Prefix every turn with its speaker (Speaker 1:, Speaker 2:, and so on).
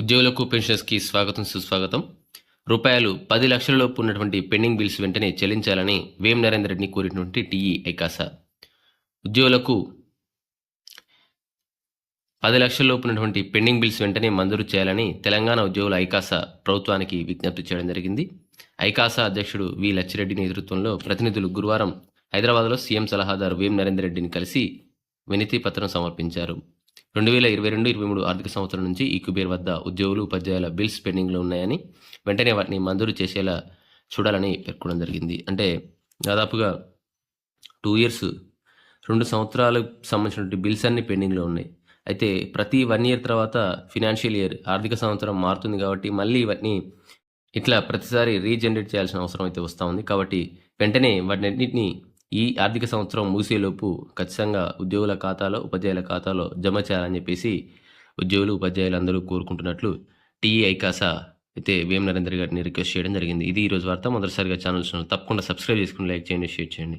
Speaker 1: ఉద్యోగులకు పెన్షన్స్కి స్వాగతం సుస్వాగతం. రూపాయలు పది లక్షలలోపు ఉన్నటువంటి పెండింగ్ బిల్స్ వెంటనే చెల్లించాలని వేం నరేందర్ రెడ్డిని కోరినటువంటి టీఈ ఐకాసా. ఉద్యోగులకు పది లక్షలలోపు ఉన్నటువంటి పెండింగ్ బిల్స్ వెంటనే మంజూరు చేయాలని తెలంగాణ ఉద్యోగుల ఐకాస ప్రభుత్వానికి విజ్ఞప్తి చేయడం జరిగింది. ఐకాసా అధ్యక్షుడు వి లచ్చిరెడ్డి నేతృత్వంలో ప్రతినిధులు గురువారం హైదరాబాద్లో సీఎం సలహాదారు వేం నరేందర్ రెడ్డిని కలిసి వినతి పత్రం సమర్పించారు. రెండు వేల ఇరవై రెండు ఇరవై మూడు ఆర్థిక సంవత్సరం నుంచి ఈ కుబేర్ వద్ద ఉద్యోగులు ఉపాధ్యాయుల బిల్స్ పెండింగ్లో ఉన్నాయని వెంటనే వాటిని మంజూరు చేసేలా చూడాలని పేర్కొనడం జరిగింది. అంటే దాదాపుగా టూ ఇయర్స్ రెండు సంవత్సరాలకు సంబంధించినటువంటి బిల్స్ అన్ని పెండింగ్లో ఉన్నాయి. అయితే ప్రతి వన్ ఇయర్ తర్వాత ఫినాన్షియల్ ఇయర్ ఆర్థిక సంవత్సరం మారుతుంది కాబట్టి మళ్ళీ ఇవన్నీ ఇట్లా ప్రతిసారి రీజనరేట్ చేయాల్సిన అవసరం అయితే వస్తూ ఉంది. కాబట్టి వెంటనే వాటినన్నింటినీ ఈ ఆర్థిక సంవత్సరం ముగిసేలోపు ఖచ్చితంగా ఉద్యోగుల ఖాతాలో ఉపాధ్యాయుల ఖాతాలో జమ చేయాలని చెప్పేసి ఉద్యోగులు ఉపాధ్యాయులు అందరూ కోరుకుంటున్నట్లు టీఈ ఐకాసా అయితే వేం నరేందర్ గారిని రిక్వెస్ట్ చేయడం జరిగింది. ఇది ఈ రోజు వార్త. మొదటిసారిగా ఛానల్స్ తప్పకుండా సబ్స్క్రైబ్ చేసుకుని లైక్ చేయండి షేర్ చేయండి.